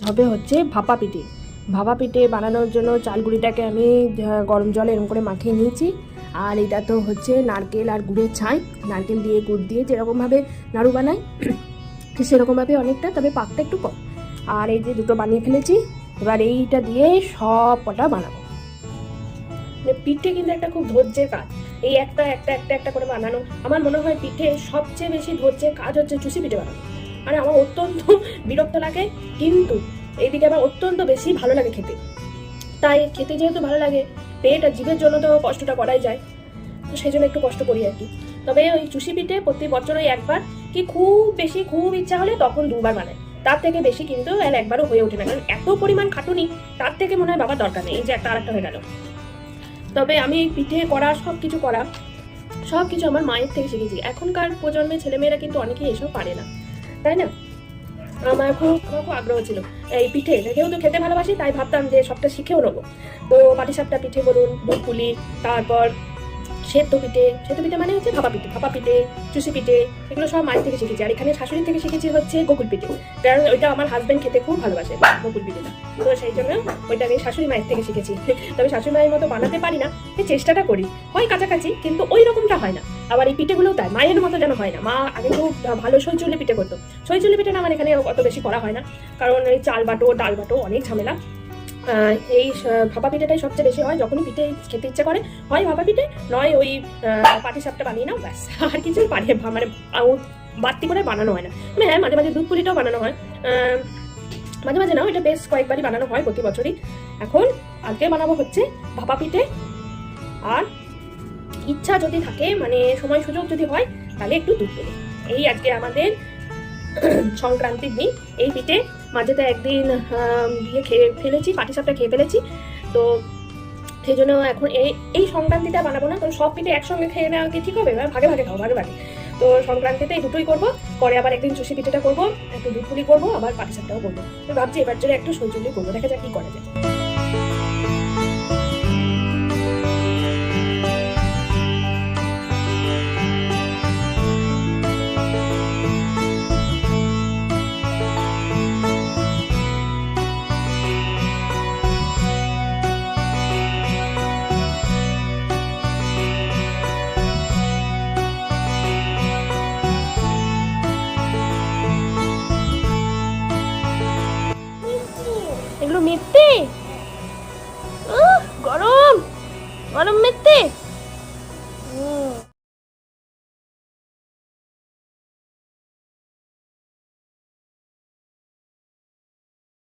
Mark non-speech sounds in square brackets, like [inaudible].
হবে হচ্ছে ভাপা পিঠে। ভাপা পিঠে বানানোর জন্য চালগুড়িটাকে আমি গরম জলে এরকম করে মাখিয়ে নিয়েছি। আর এটা তো হচ্ছে নারকেল আর গুড়ের ছাই। নারকেল দিয়ে, গুড় দিয়ে যেরকমভাবে নাড়ু বানাই সেরকমভাবে অনেকটা, তবে পাকটা একটু কম। আর এই যে দুটো বানিয়ে ফেলেছি, এবার এইটা দিয়ে সব কটা বানাবো। মানে পিঠে কিন্তু একটা খুব ধৈর্যের কাজ। এই একটা একটা একটা একটা করে বানানো, আমার মনে হয় পিঠে সবচেয়ে বেশি ধৈর্যের কাজ হচ্ছে চুষি পিঠে বানানো। মানে আমার অত্যন্ত [laughs] বিরক্ত লাগে, কিন্তু এইদিকে আমার অত্যন্ত বেশি ভালো লাগে খেতে। তাই খেতে যেহেতু ভালো লাগে, পেট আর জিভের জন্য তো কষ্টটা করাই যায়, তো সেই জন্য একটু কষ্ট করি আর কি। তবে ওই চুষি পিঠে প্রতি বছর ওই একবার, কি খুব বেশি খুব ইচ্ছা হলে তখন দুবার বানায়। তার থেকে বেশি কিন্তু আর একবারও হয়ে ওঠে না, কারণ এত পরিমাণ খাটুনি, তার থেকে মনে হয় বাবার দরকার নেই, এই যে একটা আরেকটা হয়ে গেল। তবে আমি এই পিঠে করা সব কিছু করা সব কিছু আমার মায়ের থেকে শিখেছি। এখনকার প্রজন্মের ছেলেমেয়েরা কিন্তু অনেকেই এসব পারে না। তাই না? আমার খুব খুব আগ্রহ ছিল। এই পিঠে যেহেতু খেতে ভালোবাসি, তাই ভাবতাম যে সবটা শিখেও নেব। তো পাটিসাপটা পিঠে বলুন পুলি তারপর সেদ্ধ পিঠে। সেদ্ধ পিঠে মানে হচ্ছে ভাপা পিঠে ভাপা পিঠে চুষি পিঠে, এগুলো সব মায়ের থেকে শিখেছি। আর এখানে শাশুড়ি থেকে শিখেছি হচ্ছে গোকুল পিঠে। কারণ ওইটা আমার হাজব্যান্ড খেতে খুব ভালোবাসে গোকুল পিঠেটা। তো সেই জন্য ওইটা আমি শাশুড়ি মায়ের থেকে শিখেছি। তবে শাশুড়ি মায়ের মতো বানাতে পারি না চেষ্টাটা করি। হয় কাছাকাছি, কিন্তু ওই রকমটা হয় না। আবার এই পিঠেগুলোও তাই, মায়ের মতো যেন হয় না। মা আগে খুব ভালো সইচুলি পিঠে করতো। সইচুলি পিঠে না আমার এখানে অত বেশি করা হয় না। কারণ এই চাল বাটো, ডাল বাটো অনেক ঝামেলা। এই ভাপা পিঠেটাই সবচেয়ে বেশি হয়। যখনই পিঠে খেতে ইচ্ছে করে, হয় ভাপা পিঠে, নয় ওই পাটি সাপটা বানিয়ে নাও, ব্যাস। আর কিছু পারে মানে বাড়তি করে বানানো হয় না। মানে হ্যাঁ মাঝে মাঝে দুধ পুলিটাও বানানো হয়। মাঝে মাঝে নাও, এটা বেশ কয়েকবারই বানানো হয় প্রতি বছরই। এখন আজকে বানাবো হচ্ছে ভাপা পিঠে আর ইচ্ছা যদি থাকে মানে সময় সুযোগ যদি হয়, তাহলে একটু দুধ পুলি এই আজকে আমাদের [clears throat] সংক্রান্তির দিন। এই পিঠে মাঝেতে একদিন ইয়ে খেয়ে ফেলেছি, পাটিসাপটা খেয়ে ফেলেছি। তো সেই জন্য এখন এই এই সংক্রান্তিটা বানাবো না, কারণ সব পিঠে একসঙ্গে খেয়ে নেওয়া কি ঠিক হবে? এবার ভাগে ভাগে খাও ভাগে ভাগে। তো সংক্রান্তিতে এই দুটোই করব, পরে আবার একদিন চুষি পিঠেটা করব, একটু দুধ পুলি করব, আবার পাটিসাপটাও করব। তো ভাবছি এবার জন্য একটু সৌচল্য করব, দেখা যাক কি করা যায়। উহ, গরম। গরম